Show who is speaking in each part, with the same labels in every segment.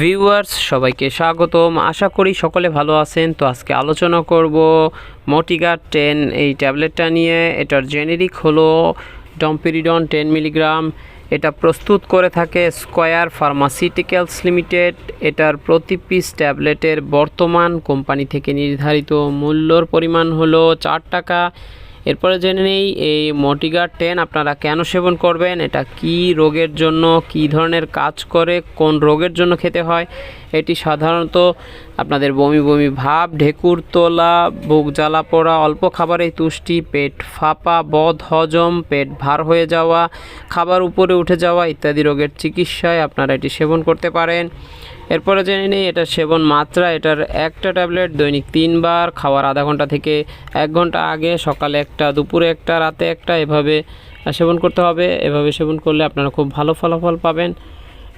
Speaker 1: Viewers, সবাইকে স্বাগতম। আশা করি সকলে ভালো আছেন। তো আজকে আলোচনা করব মোটিগার টেন, এই ট্যাবলেটটা নিয়ে। এটার জেনেরিক হলো ডম্পিরিডন টেন মিলিগ্রাম। এটা প্রস্তুত করে থাকে স্কয়ার ফার্মাসিউটিক্যালস লিমিটেড এটার প্রতি পিস ট্যাবলেটের বর্তমান কোম্পানি থেকে নির্ধারিত মূল্যর পরিমাণ হলো চার টাকা। এরপরে জেনে নেই, এই মটিগার টেন আপনারা কেন সেবন করবেন? এটা কি রোগের জন্য, কি ধরনের কাজ করে, কোন রোগের জন্য খেতে হয়? এটি সাধারণত আপনাদের বমি বমি ভাব, ঢেকুর তোলা, বুক জ্বালা পোড়া, অল্প খাবারেই তুষ্টি, পেট ফাঁপা, বদ হজম, পেট ভার হয়ে যাওয়া, খাবার উপরে উঠে যাওয়া ইত্যাদি রোগের চিকিৎসায় আপনারা এটি সেবন করতে পারেন। এরপরে জেনে নিই এটার সেবন মাত্রা, এটার একটা ট্যাবলেট দৈনিক তিনবার, খাওয়ার আধা ঘণ্টা থেকে এক ঘণ্টা আগে, সকালে একটা, দুপুরে একটা, রাতে একটা, এভাবে সেবন করতে হবে। এভাবে সেবন করলে আপনারা খুব ভালো ফলাফল পাবেন।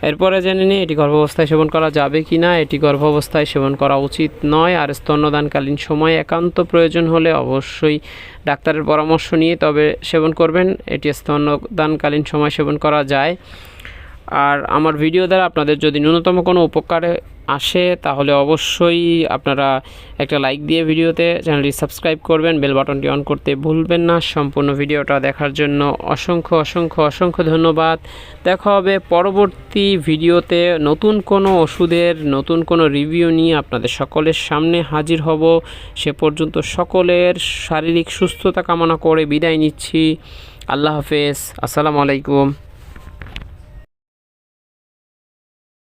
Speaker 1: এরপরে জেনে নিই, এটি গর্ভাবস্থায় সেবন করা যাবে কি না। এটি গর্ভাবস্থায় সেবন করা উচিত নয়। আর স্তন্যদানকালীন সময় একান্ত প্রয়োজন হলে অবশ্যই ডাক্তারের পরামর্শ নিয়ে তবে সেবন করবেন। এটি স্তন্যদানকালীন সময় সেবন করা যায়। আর আমার ভিডিও দ্বারা আপনাদের যদি ন্যূনতম কোনো উপকারে আসে, তাহলে অবশ্যই আপনারা একটা লাইক দিয়ে ভিডিওতে চ্যানেলটি সাবস্ক্রাইব করবেন, বেল বাটনটি অন করতে ভুলবেন না। সম্পূর্ণ ভিডিওটা দেখার জন্য অসংখ্য অসংখ্য অসংখ্য ধন্যবাদ। দেখা হবে পরবর্তী ভিডিওতে নতুন কোনো ওষুধের, নতুন কোনো রিভিউ নিয়ে আপনাদের সকলের সামনে হাজির হব। সে পর্যন্ত সকলের শারীরিক সুস্থতা কামনা করে বিদায় নিচ্ছি। আল্লাহ হাফেজ। আসসালামু আলাইকুম।